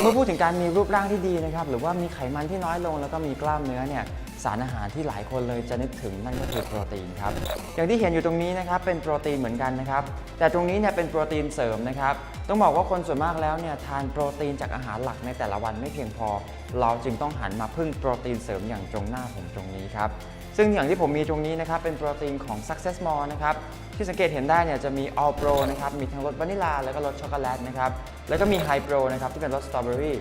เมื่อพูดถึงการมีรูปร่างที่ดีนะครับหรือว่ามีไขมันที่น้อยลงแล้วก็มีกล้ามเนื้อเนี่ย สารอาหารที่หลายคนเลยจะนึกถึงนั่นก็คือโปรตีนครับอย่างที่เห็นอยู่ตรงนี้นะครับเป็นโปรตีนเหมือนกันนะครับแต่ตรงนี้เนี่ยเป็นโปรตีนเสริมนะครับต้องบอกว่าคนส่วนมากแล้วเนี่ยทานโปรตีนจากอาหารหลักในแต่ละวันไม่เพียงพอ เราจึงต้องหันมาพึ่งโปรตีนเสริมอย่างตรงหน้าผมตรงนี้ครับซึ่งอย่างที่ผมมีตรงนี้นะครับเป็นโปรตีนของ Success More นะครับที่สังเกตเห็นได้เนี่ยจะมี All Pro นะครับมีทั้งรสวานิลาแล้วก็รสช็อกโกแลตนะครับแล้วก็มี High Pro นะครับที่เป็นรสสตรอเบอรี่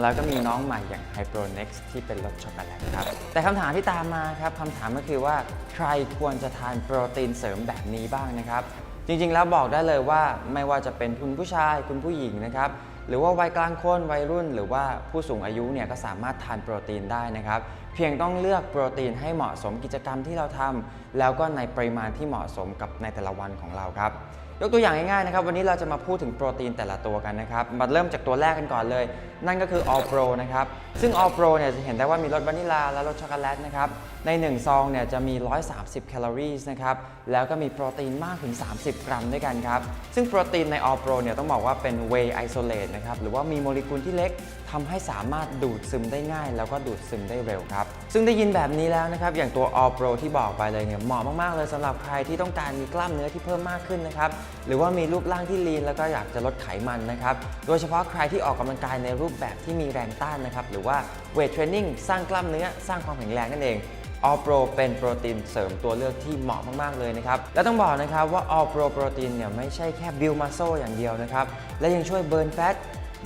แล้วก็มีน้องใหม่อย่าง Hypro Next ที่เป็นรสช็อกโกแลตครับ แต่คำถามที่ตามมาครับคำถามก็คือว่าใครควรจะทานโปรตีนเสริมแบบนี้บ้างนะครับ จริงๆแล้วบอกได้เลยว่าไม่ว่าจะเป็นคุณผู้ชายคุณผู้หญิงนะครับ หรือว่าวัยกลางคนวัยรุ่น หรือว่าผู้สูงอายุเนี่ยก็สามารถทานโปรตีนได้นะครับ เพียงต้องเลือกโปรตีนให้เหมาะสมกิจกรรมที่เราทำแล้วก็ในปริมาณที่เหมาะสมกับในแต่ละวันของเราครับยกตัวอย่างง่ายๆนะครับวันนี้เราจะมาพูดถึงโปรตีนแต่ละตัวกันนะครับมาเริ่มจากตัวแรกกันก่อนเลย นั่นก็คือ All Pro นะครับซึ่ง All Pro เนี่ยจะเห็นได้ว่ามีรสวานิลาและรสช็อกโกแลตนะครับใน 1 ซองเนี่ยจะมี 130 แคลอรี่นะครับแล้วก็มีโปรตีนมากถึง 30 กรัมด้วยกันครับซึ่งโปรตีนใน All Pro เนี่ยต้องบอกว่าเป็น Whey Isolate นะครับหรือว่ามีโมเลกุลที่เล็กทำให้สามารถดูดซึมได้ง่าย แล้วก็ดูดซึมได้เร็วครับ ซึ่งได้ยินแบบนี้แล้วนะครับอย่างตัว All Pro ที่บอกไปเลยเนี่ยเหมาะมากๆเลยสำหรับใครที่ต้องการมีกล้ามเนื้อที่เพิ่มมากขึ้นนะครับหรือว่ามีรูปร่างที่ลีนแล้วก็อยากจะลดไขมันนะครับโดยเฉพาะใครที่ออกกำลังกายในรูปแบบที่มีแรงต้านนะครับหรือว่าเวทเทรนนิ่งสร้างกล้ามเนื้อสร้างความแข็งแรงนั่นเอง All Pro เป็นโปรตีนเสริมตัวเลือกที่เหมาะมาก ๆ เลยนะครับ และต้องบอกนะครับว่า All Pro โปรตีนเนี่ยไม่ใช่แค่ build muscle อย่างเดียวนะครับ และยังช่วย burn fat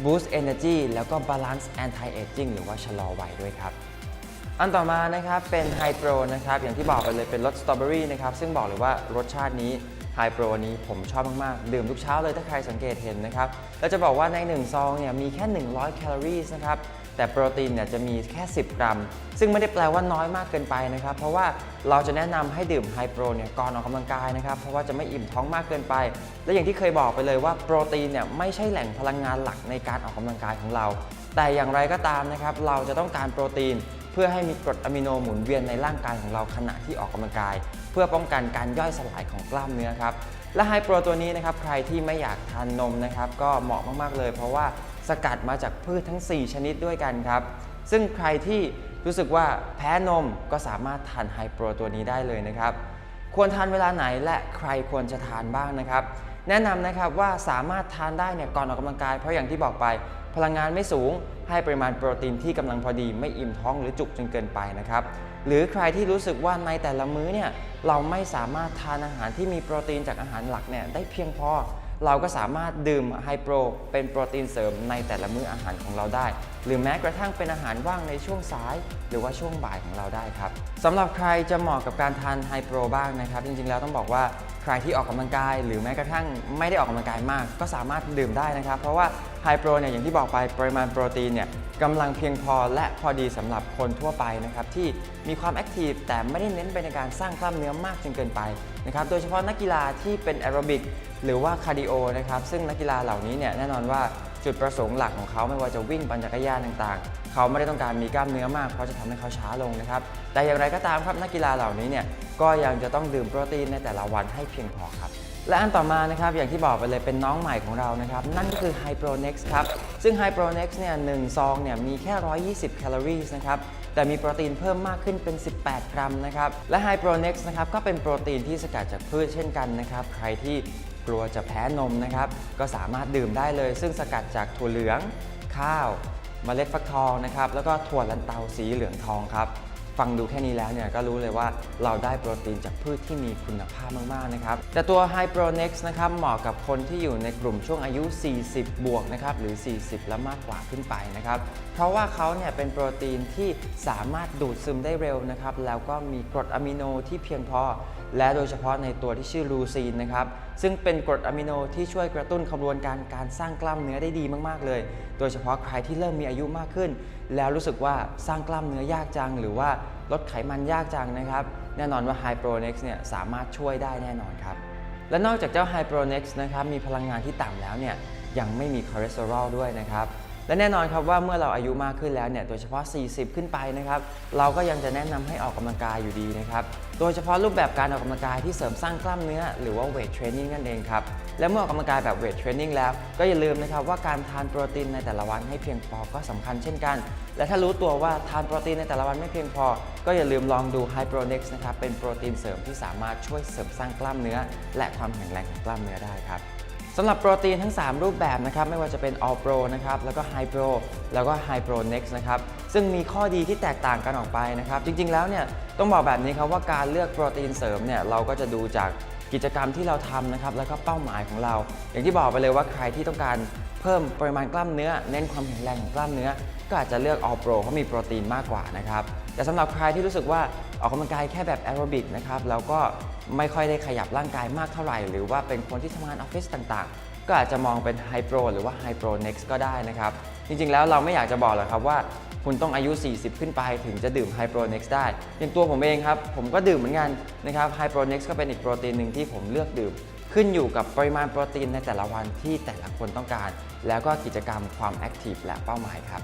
boost energy แล้วก็ balance anti aging หรือว่าชะลอวัยด้วยครับ อันต่อมานะครับเป็นไฮโปรนะครับ อย่างที่บอกไปเลยเป็นรสสตรอเบอรี่นะครับ ซึ่งบอกเลยว่ารสชาตินี้ไฮโปรนี้ผมชอบมาก ๆ ดื่มทุกเช้าเลยถ้าใครสังเกตเห็นนะครับ แล้วจะบอกว่าใน 1 ซองเนี่ยมีแค่ 100 แคลอรี่นะครับ แต่โปรตีนเนี่ยจะมีแค่ 10 กรัม ซึ่งไม่ได้แปลว่าน้อยมากเกินไปนะครับ เพราะว่าเราจะแนะนำให้ดื่มไฮโปรเนี่ยก่อนออกกำลังกายนะครับ เพราะว่าจะไม่อิ่มท้องมากเกินไป และอย่างที่เคยบอกไปเลยว่าโปรตีนเนี่ยไม่ใช่แหล่งพลังงานหลักในการออกกำลังกายของเรา แต่อย่างไรก็ตามนะครับเราจะต้องการโปรตีนเพื่อให้มีกรดอะมิโนหมุนเวียนในร่างกายของเราขณะที่ออกกำลังกาย เพื่อป้องกันการย่อยสลายของกล้ามเนื้อครับและไฮโปรตัวนี้นะครับใครที่ไม่อยากทานนมนะครับก็เหมาะมากๆเลย เพราะว่า สกัดมาจากพืชทั้ง 4 ชนิดด้วยกันครับ ซึ่งใครที่รู้สึกว่าแพ้นมก็สามารถทานไฮโปรตัวนี้ได้เลยนะครับ ควรทานเวลาไหนและใครควรจะทานบ้างนะครับ แนะนำนะครับว่าสามารถทานได้เนี่ยก่อนออกกำลังกาย เพราะอย่างที่บอกไป พลังงานไม่สูง ให้ปริมาณโปรตีนที่กำลังพอดีไม่อิ่มท้องหรือจุกจนเกินไปนะครับ หรือใครที่รู้สึกว่าในแต่ละมื้อเนี่ยเราไม่สามารถทานอาหารที่มีโปรตีนจากอาหารหลักเนี่ยได้เพียงพอ เราก็สามารถดื่มไฮโปรเป็นโปรตีนเสริมในแต่ละมื้ออาหารของเราได้ หรือแม้กระทั่งเป็นอาหารว่างในช่วงสาย หรือว่าช่วงบ่ายของเราได้ครับสำหรับใครจะเหมาะกับการทานไฮโปรบ้างนะครับ จริงๆแล้วต้องบอกว่า ใครที่ออกกำลังกาย หรือแม้กระทั่งไม่ได้ออกกำลังกายมาก ก็สามารถดื่มได้นะครับ เพราะว่าไฮโปรเนี่ยอย่างที่บอกไปปริมาณโปรตีนเนี่ยกำลังเพียงพอและพอดีสำหรับคนทั่วไปนะครับที่มีความแอคทีฟแต่ไม่ได้เน้นไปในการสร้างกล้ามเนื้อมากจนเกินไปนะครับโดยเฉพาะนักกีฬาที่เป็นแอโรบิกหรือว่าคาร์ดิโอนะครับซึ่งนักกีฬาเหล่านี้เนี่ยแน่นอนว่า จุดประสงค์หลักของเขาไม่ว่าจะวิ่งปั่นจักรยานต่างๆ เขาไม่ได้ต้องการมีกล้ามเนื้อมากเพราะจะทำให้เขาช้าลงนะครับ แต่อย่างไรก็ตามครับนักกีฬาเหล่านี้เนี่ยก็ยังจะต้องดื่มโปรตีนในแต่ละวันให้เพียงพอครับและอันต่อมานะครับอย่างที่บอกไปเลยเป็นน้องใหม่ของเรานะครับ นั่นก็คือ HyPronex ครับ ซึ่ง HyPronex เนี่ยหนึ่งซองเนี่ยมีแค่ 120 แคลอรี่นะครับ แต่มีโปรตีนเพิ่มมากขึ้นเป็น 18 กรัมนะครับ และ HyPronex นะครับก็เป็นโปรตีนที่สกัดจากพืชเช่นกันนะครับ ใครที่ กลัวจะแพ้นมนะครับ ก็สามารถดื่มได้เลย ซึ่งสกัดจากถั่วเหลือง ข้าวเมล็ดฟักทองนะครับ แล้วก็ถั่วลันเตาสีเหลืองทองครับ ฟังดูแค่นี้แล้วเนี่ยก็รู้เลยว่าเราได้โปรตีนจากพืชที่มีคุณภาพมากๆนะครับ แต่ตัว HyPronex นะครับเหมาะกับคนที่อยู่ในกลุ่มช่วงอายุ 40 บวกนะครับหรือ 40 และมากกว่าขึ้นไปนะครับ เพราะว่าเขาเนี่ยเป็นโปรตีนที่สามารถดูดซึมได้เร็วนะครับ แล้วก็มีกรดอะมิโนที่เพียงพอ และโดยเฉพาะในตัวที่ชื่อลูซีนนะครับซึ่งเป็นกรดอะมิโนที่ช่วยกระตุ้นกระบวนการการสร้างกล้ามเนื้อได้ดีมากๆเลย โดยเฉพาะใครที่เริ่มมีอายุมากขึ้น แล้วรู้สึกว่าสร้างกล้ามเนื้อยากจัง หรือว่าลดไขมันยากจังนะครับ แน่นอนว่า HyPronex เนี่ยสามารถช่วยได้แน่นอนครับ และนอกจากเจ้า HyPronex นะครับมีพลังงานที่ต่ำแล้วเนี่ยยังไม่มีคอเลสเตอรอลด้วยนะครับ และแน่นอนครับว่าเมื่อเราอายุมากขึ้นแล้วเนี่ยโดยเฉพาะ 40 ขึ้นไปนะครับเราก็ยังจะแนะนำให้ออกกำลังกายอยู่ดีนะครับโดยเฉพาะรูปแบบการออกกำลังกายที่เสริมสร้างกล้ามเนื้อหรือว่าเวทเทรนนิ่งนั่นเองครับและเมื่อออกกำลังกายแบบเวทเทรนนิ่งแล้วก็อย่าลืมนะครับว่าการทานโปรตีนในแต่ละวันให้เพียงพอก็สำคัญเช่นกัน และถ้ารู้ตัวว่าทานโปรตีนในแต่ละวันไม่เพียงพอ ก็อย่าลืมลองดู h y p r o n e x นะครับเป็นโปรตีนเสริมที่สามารถช่วยเสริมสร้างกล้ามเนื้อ และความแข็งแรงของกล้ามเนื้อได้ครับ สำหรับโปรตีนทั้ง 3 รูปแบบนะครับไม่ว่าจะเป็น All Pro นะครับแล้วก็ High Pro แล้วก็ High Pro Next นะครับซึ่งมีข้อดีที่แตกต่างกันออกไปนะครับจริงๆแล้วเนี่ยต้องบอกแบบนี้ครับว่าการเลือกโปรตีนเสริมเนี่ยเราก็จะดูจาก กิจกรรมที่เราทำนะครับแล้วก็เป้าหมายของเรา อย่างที่บอกไปเลยว่าใครที่ต้องการเพิ่มปริมาณกล้ามเนื้อ เน้นความแข็งแรงของกล้ามเนื้อ ก็อาจจะเลือก All Pro เพราะมีโปรตีนมากกว่านะครับแต่สำหรับใครที่รู้สึกว่าออกกำลังกายแค่แบบแอโรบิกนะครับแล้วก็ไม่ค่อยได้ขยับร่างกายมากเท่าไหร่ หรือว่าเป็นคนที่ทำงานออฟฟิศต่างๆ ก็อาจจะมองเป็น High Pro หรือว่า High Pro Next ก็ได้นะครับจริงๆแล้วเราไม่อยากจะบอกหรอกครับว่า คุณต้องอายุ 40 ขึ้นไปถึงจะดื่ม High Pro Next ได้ อย่างตัวผมเองครับ ผมก็ดื่มเหมือนกันนะครับ High Pro Next ก็เป็นอีกโปรตีนหนึ่งที่ผมเลือกดื่ม ขึ้นอยู่กับปริมาณโปรตีนในแต่ละวันที่แต่ละคนต้องการ แล้วก็กิจกรรมความแอคทีฟและเป้าหมายครับ